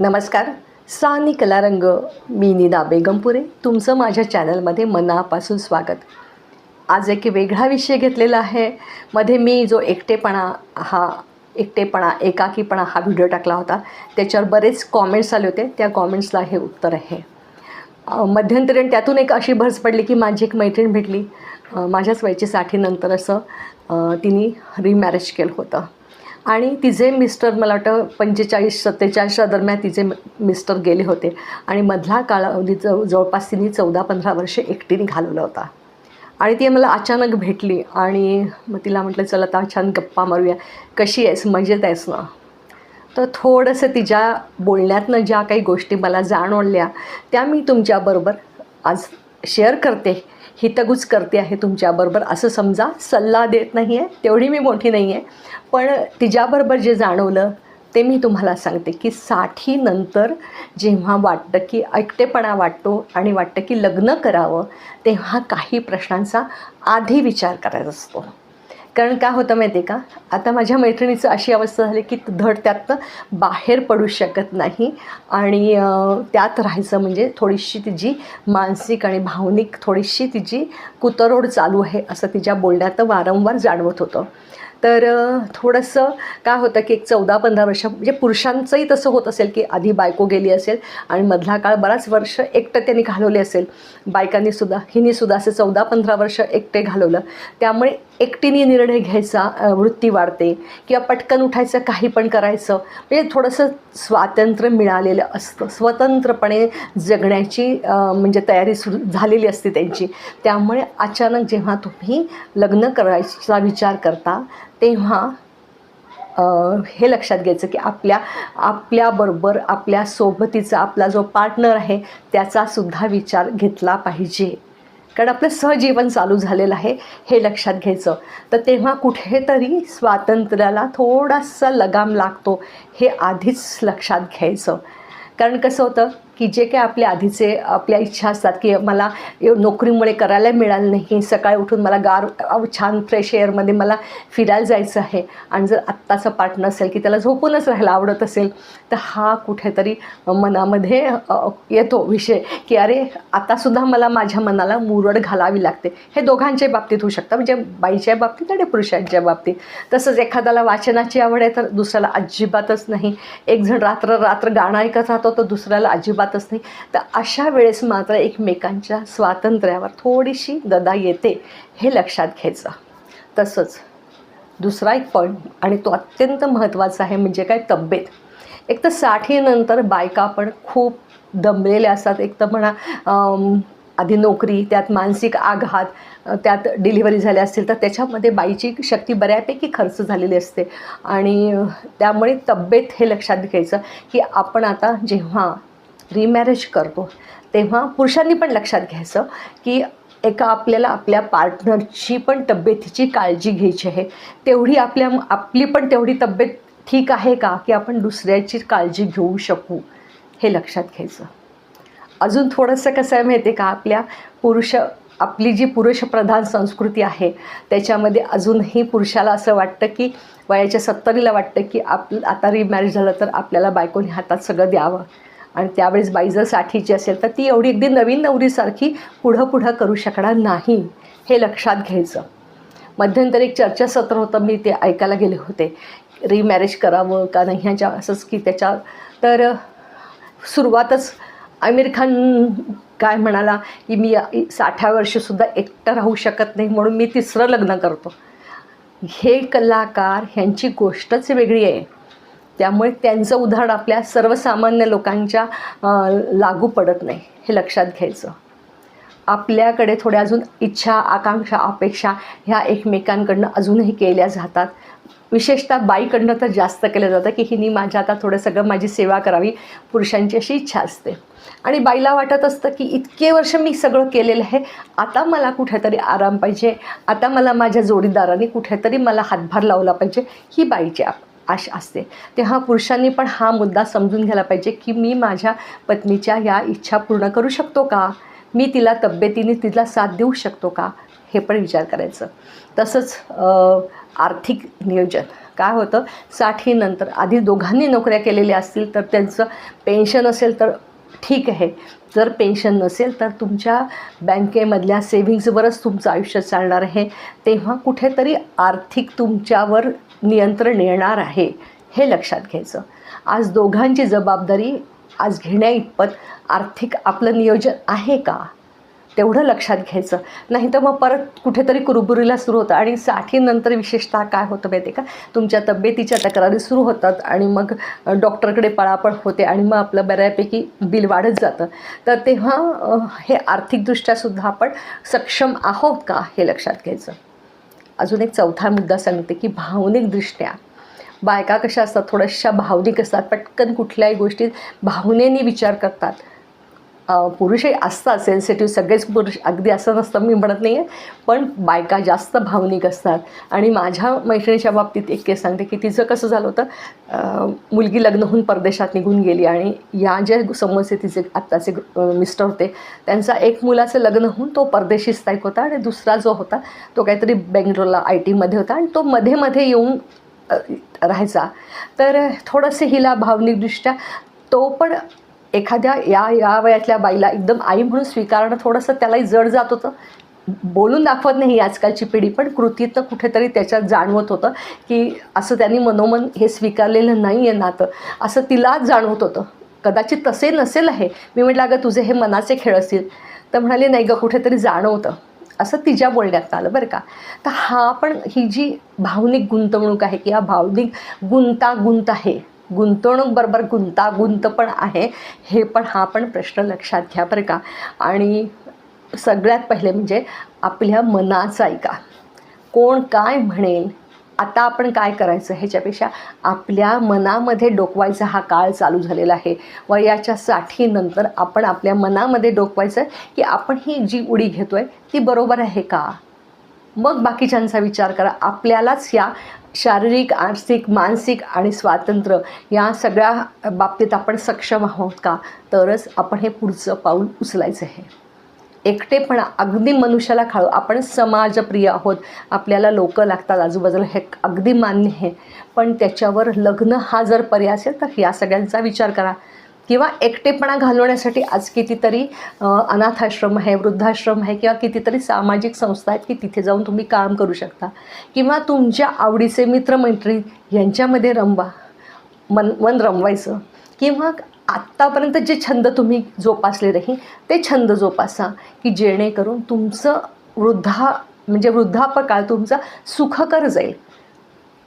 नमस्कार. सानी कलारंग मी निदा बेगमपुरे तुमचं माझ्या चॅनलमध्ये मनापासून स्वागत. आज एक वेगळा विषय घेतलेला आहे. मध्ये मी जो एकटेपणा हा एकटेपणा एकाकीपणा हा व्हिडिओ टाकला होता त्याच्यावर बरेच कॉमेंट्स आले होते. त्या कॉमेंट्सला हे उत्तर आहे. अ, मध्यंतरी त्यातून एक अशी भरस पडली की माझी एक मैत्रीण भेटली. माझ्याच वयाची साठीनंतर असं तिने रिमॅरेज केलं होतं. आणि तिचे मिस्टर मला वाटतं पंचेचाळीस सत्तेचाळीसच्या दरम्यान तिचे मिस्टर गेले होते. आणि मधला कालावधी जव जवळपास तिने चौदा पंधरा वर्षे एकटीने घालवला होता. आणि ती मला अचानक भेटली आणि मग तिला म्हटलं चला आता छान गप्पा मारूया. कशी आहेस? मजेत आहेस ना? तर थोडंसं तिच्या बोलण्यातनं ज्या काही गोष्टी मला जाणवल्या त्या मी तुमच्याबरोबर आज शेअर करते. हितगुज करते आहे तुमच्याबरोबर. असं समजा सल्ला देत नाही आहे तेवढी मी मोठी नाही आहे पण तिच्याबरोबर जे जाणवलं ते मी तुम्हाला सांगते की साठीनंतर जेव्हा वाटतं की एकटेपणा वाटतो आणि वाटतं की लग्न करावं तेव्हा काही प्रश्नांचा आधी विचार करायचा असतो. कारण काय होतं माहिती आहे का? आता माझ्या मैत्रिणीचं अशी अवस्था झाली की धड त्यातनं बाहेर पडू शकत नाही. आणि त्यात राहायचं म्हणजे थोडीशी तिची मानसिक आणि भावनिक थोडीशी तिची कुतरोड चालू आहे असं तिच्या बोलण्यात वारंवार जाणवत होतं. तर थोडंसं काय होतं की एक चौदा पंधरा वर्ष म्हणजे पुरुषांचंही तसं होत असेल की आधी बायको गेली असेल आणि मधला काळ बराच वर्ष एकटं त्यांनी घालवले असेल. बायकांनी सुद्धा हिने सुद्धा असं चौदा पंधरा वर्ष एकटे घालवलं. त्यामुळे एकटीने निर्णय घ्यायचा वृत्ती वाढते किंवा पटकन उठायचं काही पण करायचं म्हणजे थोडंसं स्वातंत्र्य मिळालेलं असतं. स्वतंत्रपणे जगण्याची म्हणजे तयारी सुरू झालेली असते त्यांची. त्यामुळे अचानक जेव्हा तुम्ही लग्न करायचा विचार करता तेव्हा हे लक्षात घ्यायचं की आपल्या आपल्याबरोबर आपल्या सोबतीचा आपला जो पार्टनर आहे त्याचासुद्धा विचार घेतला पाहिजे. कारण आपलं सहजीवन चालू झालेलं आहे हे लक्षात घ्यायचं. तर तेव्हा कुठेतरी स्वातंत्र्याला थोडासा लगाम लागतो हे आधीच लक्षात घ्यायचं. कारण कसं होतं? की जे काही आपल्या आधीचे आपल्या इच्छा असतात की मला नोकरीमुळे करायला मिळालं नाही सकाळी उठून मला गार छान फ्रेश एअरमध्ये मला फिरायला जायचं आहे आणि जर आत्ताचं पार्टनर असेल की त्याला झोपूनच राहायला आवडत असेल तर हा कुठेतरी मनामध्ये येतो विषय की अरे आतासुद्धा मला माझ्या मनाला मुरड घालावी लागते. हे दोघांच्या बाबतीत होऊ शकतं. म्हणजे बाईच्या बाबतीत आणि पुरुषांच्या बाबतीत. तसंच एखाद्याला वाचनाची आवड आहे तर दुसऱ्याला अजिबातच नाही. एक जण रात्र रात्र गाणं ऐकत राहतो तर दुसऱ्याला अजिबात अजिबातच नाही. तर अशा वेळेस मात्र एकमेकांच्या स्वातंत्र्यावर थोडीशी गदा येते हे लक्षात घ्यायचं. तसंच दुसरा एक पॉईंट आणि तो अत्यंत महत्त्वाचा आहे म्हणजे काय तब्येत. एक तर साठीनंतर बायका पण खूप दमलेल्या असतात. एक तर म्हणा आधी नोकरी त्यात मानसिक आघात त्यात डिलिव्हरी झाल्या असतील तर त्याच्यामध्ये बाईची शक्ती बऱ्यापैकी खर्च झालेली असते. आणि त्यामुळे तब्येत हे लक्षात घ्यायचं की आपण आता जेव्हा रिमॅरेज करतो. तेव्हा पुरुषांनी पण लक्षात घ्यायचं की एका आपल्याला आपल्या पार्टनरची पण तब्येतीची काळजी घ्यायची आहे. तेवढी आपल्या आपली पण तेवढी तब्येत ठीक आहे का? की आपण दुसऱ्याची काळजी घेऊ शकू? हे लक्षात घ्यायचं. अजून थोडंसं कसं आहे माहिती आहे का? आपल्या पुरुष आपली जी पुरुषप्रधान संस्कृती आहे त्याच्यामध्ये अजूनही पुरुषाला असं वाटतं की वयाच्या सत्तरीला वाटतं की आप आता रिमॅरेज झालं तर आपल्याला बायकोने हातात सगळं द्यावं. आणि त्यावेळेस बाई जर साठीची असेल तर ती एवढी अगदी नवीन नवरीसारखी पुढं पुढं करू शकणार नाही हे लक्षात घ्यायचं. मध्यंतरी एक चर्चासत्र होतं मी ते ऐकायला गेले होते. रिमॅरेज करावं का नाही ह्याच्या असंच की त्याच्या तर सुरुवातच आमिर खान काय म्हणाला की मी साठ्या वर्षीसुद्धा एकटं राहू शकत नाही म्हणून मी तिसरं लग्न करतो. हे कलाकार ह्यांची गोष्टच वेगळी आहे. त्यामुळे त्यांचं उदाहरण आपल्या सर्वसामान्य लोकांच्या लागू पडत नाही हे लक्षात घ्यायचं. आपल्याकडे थोड्या अजून इच्छा आकांक्षा अपेक्षा ह्या एकमेकांकडनं अजूनही केल्या जातात. विशेषतः बाईकडनं तर जास्त केलं जातं की हिनी माझ्या आता थोडं सगळं माझी सेवा करावी पुरुषांची अशी इच्छा असते. आणि बाईला वाटत असतं की इतके वर्ष मी सगळं केलेलं आहे आता मला कुठेतरी आराम पाहिजे आता मला माझ्या जोडीदाराने कुठेतरी मला हातभार लावला पाहिजे ही बाईची आप- आश असते. तेव्हा पुरुषांनी पण हा मुद्दा समजून घ्यायला पाहिजे की मी माझ्या पत्नीच्या या इच्छा पूर्ण करू शकतो का? मी तिला तब्येतीने तिला साथ देऊ शकतो का? हे पण विचार करायचं. तसंच आर्थिक नियोजन. काय होतं? साठीनंतर आधी दोघांनी नोकऱ्या केलेल्या असतील तर त्यांचं पेन्शन असेल तर ठीक आहे. जर पेन्शन नसेल तर तुमच्या बँकेमधल्या सेव्हिंग्सवरच तुमचं आयुष्य चालणार आहे. तेव्हा कुठेतरी आर्थिक तुमच्यावर नियंत्रण येणार आहे हे लक्षात घ्यायचं. आज दोघांची जबाबदारी आज घेण्या इतपत आर्थिक आपलं नियोजन आहे का? तेवढं लक्षात घ्यायचं. नाही तर मग परत कुठेतरी कुरबुरीला सुरू होतं. आणि साठीनंतर विशेषतः काय होतं माहिती आहे का? तुमच्या तब्येतीच्या तक्रारी सुरू होतात आणि मग डॉक्टरकडे पळापळ होते आणि मग आपलं बऱ्यापैकी बिल वाढत जातं. तर तेव्हा हे आर्थिकदृष्ट्यासुद्धा आपण सक्षम आहोत का हे लक्षात घ्यायचं? अजून एक चौथा मुद्दा सांगते की भावनिकदृष्ट्या. बायका कशा असतात? थोड्याशा भावनिक असतात. पटकन कुठल्याही गोष्टीत भावनेने विचार करतात. पुरुषही असतात सेन्सिटिव्ह सगळेच पुरुष अगदी असं नसतं मी म्हणत नाही आहे पण बायका जास्त भावनिक असतात. आणि माझ्या मैत्रिणीच्या बाबतीत एक केस सांगते की तिचं कसं झालं होतं मुलगी लग्न होऊन परदेशात निघून गेली आणि या ज्या समस्ये तिचे आत्ताचे मिस्टर होते त्यांचा एक मुलाचं लग्न होऊन तो परदेशी स्थायिक होता आणि दुसरा जो होता तो काहीतरी बेंगलोरला आय टीमध्ये होता आणि तो मध्ये मध्ये येऊन राहायचा. तर थोडंसं हिला भावनिकदृष्ट्या तो पण एखाद्या या या वयातल्या बाईला एकदम आई म्हणून स्वीकारणं थोडंसं त्यालाही जड जात होतं. बोलून दाखवत नाही ही आजकालची पिढी पण कृतीतनं कुठेतरी त्याच्यात जाणवत होतं की असं त्यांनी मनोमन हे स्वीकारलेलं नाही आहे नातं. असं तिलाच जाणवत होतं. कदाचित तसे नसेल आहे मी म्हटलं अगं तुझे हे मनाचे खेळ असतील. तर म्हणाले नाही गं कुठेतरी जाणवतं. असं तिच्या बोलण्यात आलं बरं का. तर हा पण ही जी भावनिक गुंतवणूक आहे किंवा भावनिक गुंतागुंत आहे गुंतवणूक बरोबर गुंतागुंत पण आहे हे पण हा पण प्रश्न लक्षात घ्या बरं का. आणि सगळ्यात पहिले म्हणजे आपल्या मनाचा ऐका. कोण काय म्हणेल आता आपण काय करायचं ह्याच्यापेक्षा आपल्या मनामध्ये डोकवायचा हा काळ चालू झालेला आहे. वयाच्या साठीनंतर आपण आपल्या मनामध्ये डोकवायचं की आपण ही जी उडी घेतो आहे ती बरोबर आहे का? मग बाकीच्यांचा विचार करा. आपल्यालाच या शारीरिक आर्थिक मानसिक आणि स्वातंत्र्य या सगळ्या बाबतीत आपण सक्षम आहोत का? तरच आपण हे पुढचं पाऊल उचलायचं आहे. एकटेपणा अगदी मनुष्याला खाळू आपण समाजप्रिय आहोत. आपल्याला लोक लागतात. आजूबाजूला हे अगदी मान्य आहे. पण त्याच्यावर लग्न हा जर पर्याय असेल तर या सगळ्यांचा विचार करा. किंवा एकटेपणा घालवण्यासाठी आज कितीतरी अनाथाश्रम आहे वृद्धाश्रम आहे किंवा कितीतरी सामाजिक संस्था आहेत की तिथे जाऊन तुम्ही काम करू शकता. किंवा तुमच्या आवडीचे मित्रमैत्री यांच्यामध्ये रमवा मन मन रमवायचं. किंवा आत्तापर्यंत जे छंद तुम्ही जोपासले नाही ते छंद जोपासा की जेणेकरून तुमचं वृद्धा म्हणजे वृद्धापकाळ तुमचा सुखकर जाईल.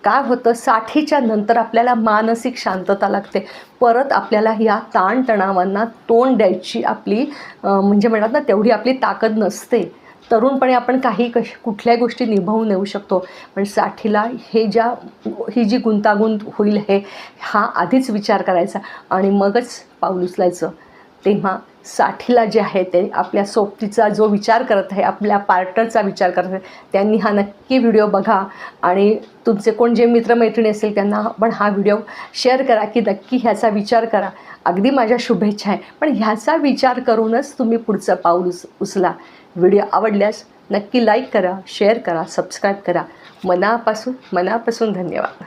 काय होतं? साठीच्या नंतर आपल्याला मानसिक शांतता लागते. परत आपल्याला या ताणतणावांना तोंड द्यायची आपली म्हणजे म्हणतात ना तेवढी आपली ताकद नसते. तरुणपणे आपण काही कश कुठल्याही गोष्टी निभावून येऊ शकतो. पण साठीला हे ज्या ही जी गुंतागुंत होईल हे हा आधीच विचार करायचा. आणि मगच पाऊल उचलायचं. तेव्हा साठीला जे आहे ते आपल्या सोबतीचा जो विचार करत आहे आपल्या पार्टनरचा विचार करत आहे त्यांनी हा नक्की व्हिडिओ बघा. आणि तुमचे कोण जे मित्रमैत्रिणी असेल त्यांना पण हा व्हिडिओ शेअर करा की नक्की ह्याचा विचार करा. अगदी माझ्या शुभेच्छा आहे. पण ह्याचा विचार करूनच तुम्ही पुढचं पाऊल उच उचला. व्हिडिओ आवडल्यास नक्की लाईक करा शेअर करा सबस्क्राईब करा. मनापासून मनापासून धन्यवाद.